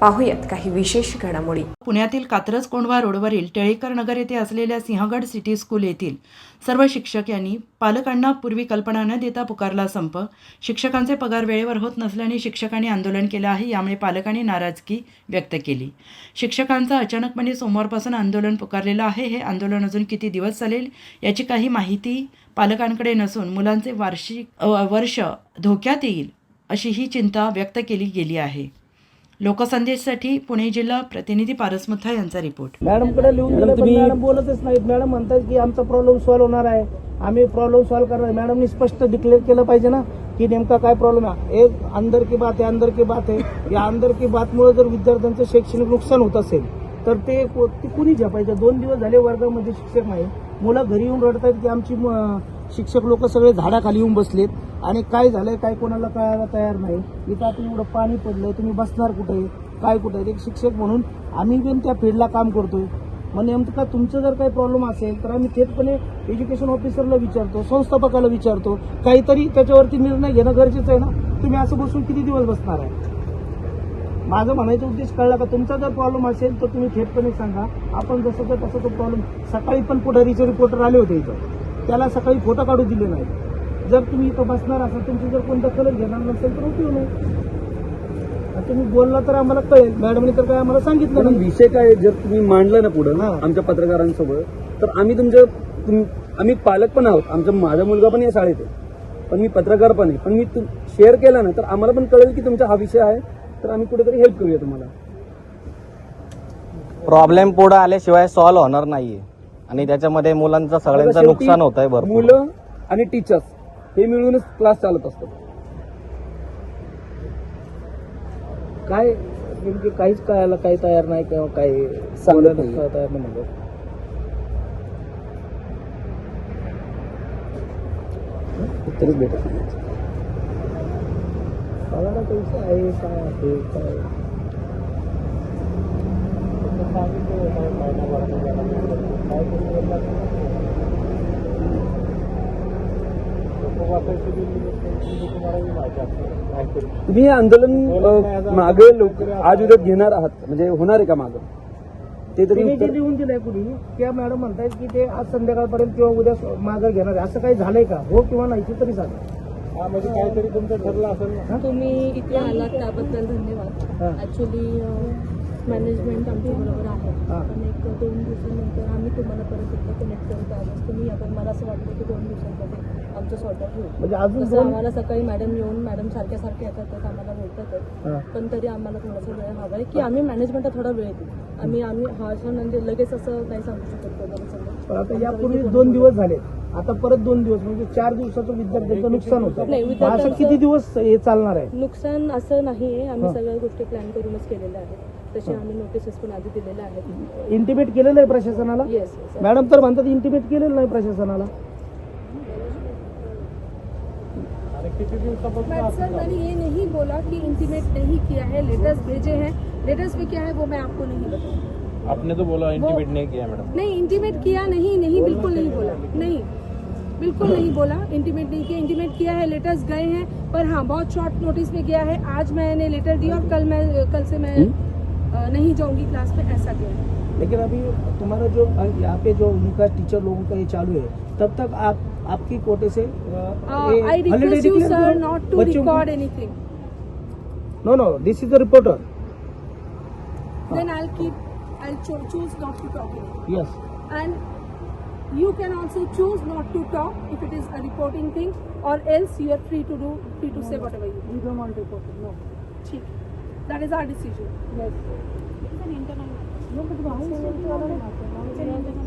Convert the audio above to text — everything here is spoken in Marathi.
पाहूयात काही विशेष घडामोडी. पुण्यातील कात्रज कोंडवा रोडवरील टेळीकर नगर येथे असलेल्या सिंहगड सिटी स्कूल येथील सर्व शिक्षक यांनी पालकांना पूर्वी कल्पना न देता पुकारला संप. शिक्षकांचे पगार वेळेवर होत नसल्याने शिक्षकांनी आंदोलन केलं आहे यामुळे पालकांनी नाराजगी व्यक्त केली. शिक्षकांचं अचानकपणे म्हणजे सोमवारपासून आंदोलन पुकारलेलं आहे हे आंदोलन अजून किती दिवस चालेल याची काही माहिती पालकांकडे नसून मुलांचे वार्षिक वर्ष धोक्यात येईल अशी ही चिंता व्यक्त केली गेली आहे. लोकसंदेशसाठी पुणे जिल्हा प्रतिनिधी पारस मुथा यांचा रिपोर्ट. मॅडमकडे लिहून दिलं पण मॅडम बोलतच नाहीत. मॅडम म्हणतात की आमचा प्रॉब्लेम सॉल्व्ह होणार आहे. आम्ही प्रॉब्लेम सॉल्व्ह करणार मॅडमनी स्पष्ट डिक्लेअर केलं पाहिजे ना की नेमका काय प्रॉब्लेम आहे. एक अंदर की बात आहे अंदर की बात आहे. या अंदर की बातमुळे जर विद्यार्थ्यांचं शैक्षणिक नुकसान होत असेल तर ते को- ते कुणी झपायचं? दोन दिवस झाले वर्गामध्ये शिक्षक नाही मुलं घरी येऊन रडतात की आमची म- शिक्षक लोक सगळे झाडाखाली येऊन बसलेत. आणि काय झालंय काय कोणाला कळायला तयार नाही. इथं आता एवढं पाणी पडलंय तुम्ही बसणार कुठे? काय कुठे? एक शिक्षक म्हणून आम्ही पण त्या फील्डला काम करतोय. मग नेमकं का तुमचं जर काही प्रॉब्लेम असेल तर आम्ही थेटपणे एज्युकेशन ऑफिसरला विचारतो संस्थापकाला विचारतो. काहीतरी त्याच्यावरती निर्णय घेणं गरजेचं आहे ना? तुम्ही असं बसून किती दिवस बसणार आहे? माझं म्हणायचा उद्देश कळला का? तुमचा जर प्रॉब्लेम असेल तर तुम्ही थेटपणे सांगा. आपण जसं तर तसं तो प्रॉब्लेम सकाळी पण पुढारीचे रिपोर्टर आले होते इथं. त्याला सकाळी फोटो काढू दिले नाही जर तुम्ही इथं बसणार असाल तुमची जर कोण दखलच घेणार नसेल तर उपयोग नाही. तुम्ही बोलला तर आम्हाला कळेल. मॅडमने तर काय आम्हाला सांगितलं नाही. विषय काय जर तुम्ही मांडला ना पुढं हा. आमच्या पत्रकारांसोबत तर आम्ही तुमच्या तुम- आम्ही पालक पण आहोत. आमचा माझा मुलगा पण या शाळेत आहे. पण मी पत्रकार पण आहे. पण मी शेअर केला ना तर आम्हाला पण कळेल की तुमचा हा विषय आहे. तर आम्ही कुठेतरी हेल्प करूया तुम्हाला. प्रॉब्लेम पुढे आल्याशिवाय सॉल्व्ह होणार नाहीये. आणि त्याच्यामध्ये मुलांचं सगळ्यांचं नुकसान होत आहे मुलं आणि टीचर्स हे मिळूनच क्लास चालत असतात काय नेमके काहीच कळायला काही तयार नाही किंवा काही. बोलायला तयार नाही म्हणजे उत्तरच भेटत नाही. काय आहे काय तुम्ही हे आंदोलन मागे लोक आज उद्या घेणार आहात म्हणजे होणार आहे का मागं? ते तरी जे उत्तर- लिहून दिलंय कुणी त्या मॅडम म्हणतायत की ते आज संध्याकाळपर्यंत किंवा उद्या मागं घेणार आहे. असं काही झालंय का? हो किंवा नाही ते तरी सांगा. म्हणजे काहीतरी तुमचं ठरलं असेल ना? तुम्ही इथे आलात त्याबद्दल धन्यवाद. ऍक्च्युली मॅनेजमेंट आमच्या बरोबर आहे. पण एक दोन दिवसानंतर आम्ही तुम्हाला परत एकदा कनेक्ट करत. आहोत तुम्ही आपण मला असं वाटतं की दोन दिवसांमध्ये आमचं सॉर्ट आउट होईल. म्हणजे अजून जसं दोन आम्हाला सकाळी मॅडम येऊन मॅडम सारख्या सारख्या येतात तर आम्हाला बोलतातच हा. पण तरी आम्हाला थोडासा वेळ हवा आहे की आम्ही मॅनेजमेंटला थोडा वेळ देऊ. आम्ही आम्ही हा असं म्हणजे लगेच असं नाही सांगू शकत. पण आता यापूर्वी दोन दिवस झाले. आता परत दोन दिवस म्हणजे चार दिवसाचं विद्यार्थ्यांचं नुकसान होतं. नाही, किती दिवस हे चालणार आहे? नुकसान असं नाही आहे आम्ही. सगळ्या गोष्टी प्लॅन करूनच केलेल्या आहेत. तसे आम्ही नोटिसेस पण आधी दिलेल्या आहेत. इंटिमेट केलेलं आहे प्रशासनाला? येस मॅडम तर म्हणतात इंटिमेट केलेलं नाही प्रशासनाला. सर मैंने ये नहीं बोला कि इंटीमेट नहीं किया है लेटर्स भेजे हैं। लेटर्स में क्या है वो मैं आपको नहीं बताऊँ आपने तो बोला इंटीमेट नहीं किया मैडम नहीं इंटीमेट किया नहीं नहीं बिल्कुल नहीं बोला। नहीं बिल्कुल नहीं बोला। इंटीमेट नहीं किया। इंटीमेट किया है लेटर्स गए हैं। पर हाँ बहुत शॉर्ट नोटिस में गया है। आज मैंने लेटर दिया और कल मैं कल से मैं अ, नहीं जाऊंगी क्लास में ऐसा है लेकिन अभी तुम्हारा जो यहाँ पे जो उनका टीचर लोगों का ये चालू है तब तक आप आपकी कोटे से I request you sir not to record anything no no this is the reporter then I keep I choose not to talk yes and you can also choose not to talk if it is a reporting thing or else you are free to do free to say whatever you You don't want reporter, no. ठीक That is our decision. Yes. It's an internal matter. No, but why is it internal matter?